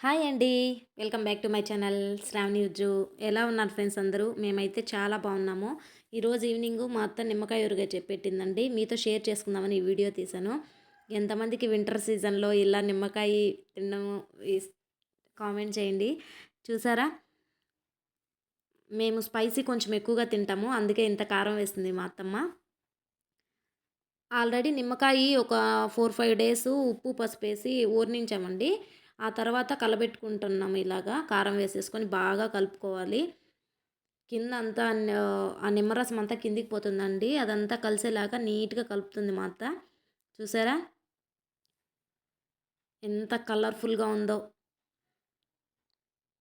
Hi అండి. Welcome back to my channel Shravani Ujju. ఎలా ఉన్నారు ఫ్రెండ్స్ అందరూ? మేమైతే చాలా బాగున్నాము. ఈరోజు ఈవినింగ్ మా అత్త నిమ్మకాయ ఊరుగా చెప్పెట్టిందండి మీతో షేర్ చేసుకుందామని ఈ వీడియో తీశాను. ఎంతమందికి వింటర్ సీజన్లో ఇలా నిమ్మకాయ తినడం కామెంట్ చేయండి. చూసారా? మేము స్పైసీ కొంచెం ఎక్కువగా తింటాము. అందుకే ఇంత కారం వేస్తుంది మా అత్తమ్మ. ఆల్రెడీ నిమ్మకాయ ఒక ఫోర్ ఫైవ్ డేస్ ఉప్పు పసుపు వేసి ఊరినించామండి. ఆ తర్వాత కలబెట్టుకుంటున్నాం ఇలాగా. కారం వేసేసుకొని బాగా కలుపుకోవాలి. కింద అంతా ఆ నిమ్మరసం అంతా కిందికి పోతుందండి. అదంతా కలిసేలాగా నీట్గా కలుపుతుంది మా అత్త. చూసారా? ఎంత కలర్ఫుల్గా ఉందో.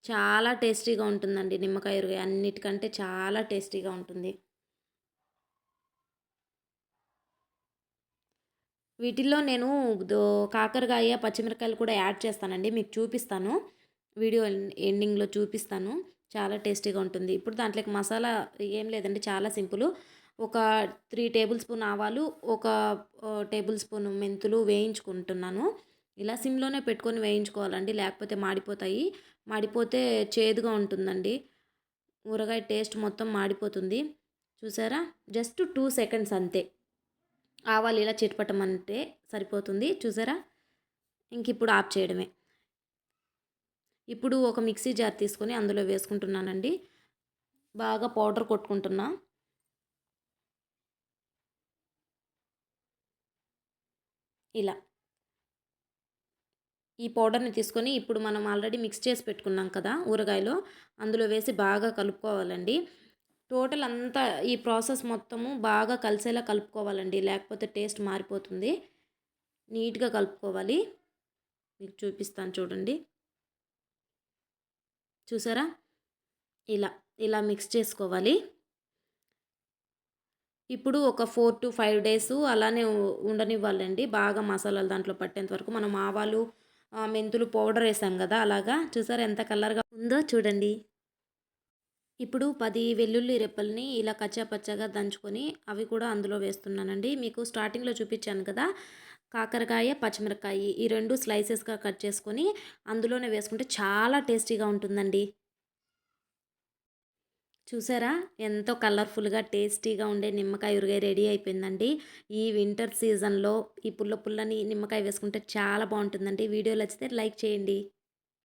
చాలా టేస్టీగా ఉంటుందండి నిమ్మకాయ ఉరగాయ అన్నిటికంటే చాలా టేస్టీగా ఉంటుంది. వీటిల్లో నేను కాకరకాయ పచ్చిమిరకాయలు కూడా యాడ్ చేస్తానండి. మీకు చూపిస్తాను. వీడియో ఎండింగ్లో చూపిస్తాను. చాలా టేస్టీగా ఉంటుంది. ఇప్పుడు దాంట్లోకి మసాలా ఏం లేదండి. చాలా సింపుల్. ఒక త్రీ టేబుల్ స్పూన్ ఆవాలు ఒక టేబుల్ స్పూన్ మెంతులు వేయించుకుంటున్నాను. ఇలా సిమ్లోనే పెట్టుకొని వేయించుకోవాలండి. లేకపోతే మాడిపోతాయి. మాడిపోతే చేదుగా ఉంటుందండి. ఊరగాయ టేస్ట్ మొత్తం మాడిపోతుంది. చూసారా? జస్ట్ టూ సెకండ్స్ అంతే. ఆవాలు ఇలా చిటపట్టమంటే సరిపోతుంది. చూసారా? ఇంక ఇప్పుడు ఆఫ్ చేయడమే. ఇప్పుడు ఒక మిక్సీ జార్ తీసుకొని అందులో వేసుకుంటున్నానండి. బాగా పౌడర్ కొట్టుకుంటున్నా. ఇలా. ఈ పౌడర్ని తీసుకొని ఇప్పుడు మనం ఆల్రెడీ మిక్స్ చేసి పెట్టుకున్నాం కదా ఊరగాయలో. అందులో వేసి బాగా కలుపుకోవాలండి. టోటల్ అంతా ఈ ప్రాసెస్ మొత్తము బాగా కలిసేలా కలుపుకోవాలండి. లేకపోతే టేస్ట్ మారిపోతుంది. నీట్గా కలుపుకోవాలి. మీకు చూపిస్తాను చూడండి. చూసారా? ఇలా ఇలా మిక్స్ చేసుకోవాలి. ఇప్పుడు ఒక ఫోర్ టు ఫైవ్ డేస్ అలానే ఉండనివ్వాలండి. బాగా మసాలాలు దాంట్లో పట్టేంత వరకు మనం ఆవాలు మెంతులు పౌడర్ వేసాం కదా అలాగా. చూసారా ఎంత కలర్గా ఉందో చూడండి. ఇప్పుడు పది వెల్లుల్లి రెప్పల్ని ఇలా కచ్చాపచ్చగా దంచుకొని అవి కూడా అందులో వేస్తున్నానండి. మీకు స్టార్టింగ్లో చూపించాను కదా కాకరకాయ పచ్చిమిరకాయ ఈ రెండు స్లైసెస్గా కట్ చేసుకొని అందులోనే వేసుకుంటే చాలా టేస్టీగా ఉంటుందండి. చూసారా? ఎంతో కలర్ఫుల్గా టేస్టీగా ఉండే నిమ్మకాయ ఉరిగాయ రెడీ అయిపోయిందండి. ఈ వింటర్ సీజన్లో ఈ పుల్ల పుల్లని నిమ్మకాయ వేసుకుంటే చాలా బాగుంటుందండి. వీడియో నచ్చితే లైక్ చేయండి.